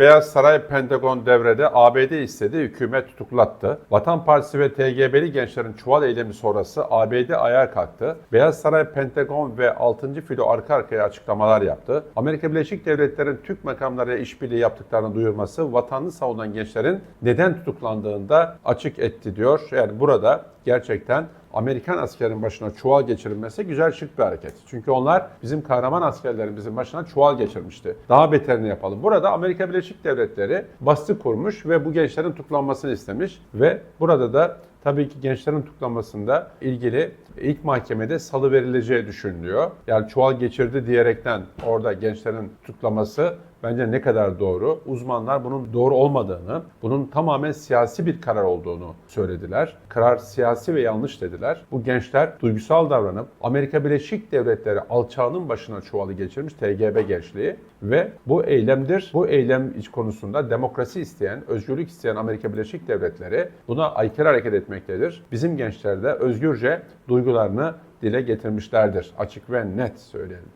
Beyaz Saray Pentagon devrede ABD istedi, hükümet tutuklattı. Vatan Partisi ve TGB'li gençlerin çuval eylemi sonrası ABD ayağa kalktı. Beyaz Saray, Pentagon ve 6. filo arka arkaya açıklamalar yaptı. Amerika Birleşik Devletleri'nin Türk makamlarıyla işbirliği yaptıklarını duyurması vatanını savunan gençlerin neden tutuklandığında açık etti diyor. Yani burada gerçekten Amerikan askerin başına çuval geçirilmesi güzel şık bir hareket. Çünkü onlar bizim kahraman askerlerimizin başına çuval geçirmişti. Daha beterini yapalım. Burada Amerika Birleşik Devletleri baskı kurmuş ve bu gençlerin tutuklanmasını istemiş ve burada da Tabii ki gençlerin tutuklanmasında ilgili ilk mahkemede salı verileceği düşünülüyor. Yani çuval geçirdi diyerekten orada gençlerin tutuklaması bence ne kadar doğru. Uzmanlar bunun doğru olmadığını, bunun tamamen siyasi bir karar olduğunu söylediler. Karar siyasi ve yanlış dediler. Bu gençler duygusal davranıp Amerika Birleşik Devletleri alçağının başına çuvalı geçirmiş TGB gençliği ve bu eylemdir. Bu eylem konusunda demokrasi isteyen, özgürlük isteyen Amerika Birleşik Devletleri buna aykırı hareket etmektedir. Bizim gençler de özgürce duygularını dile getirmişlerdir. Açık ve net söyleyelim.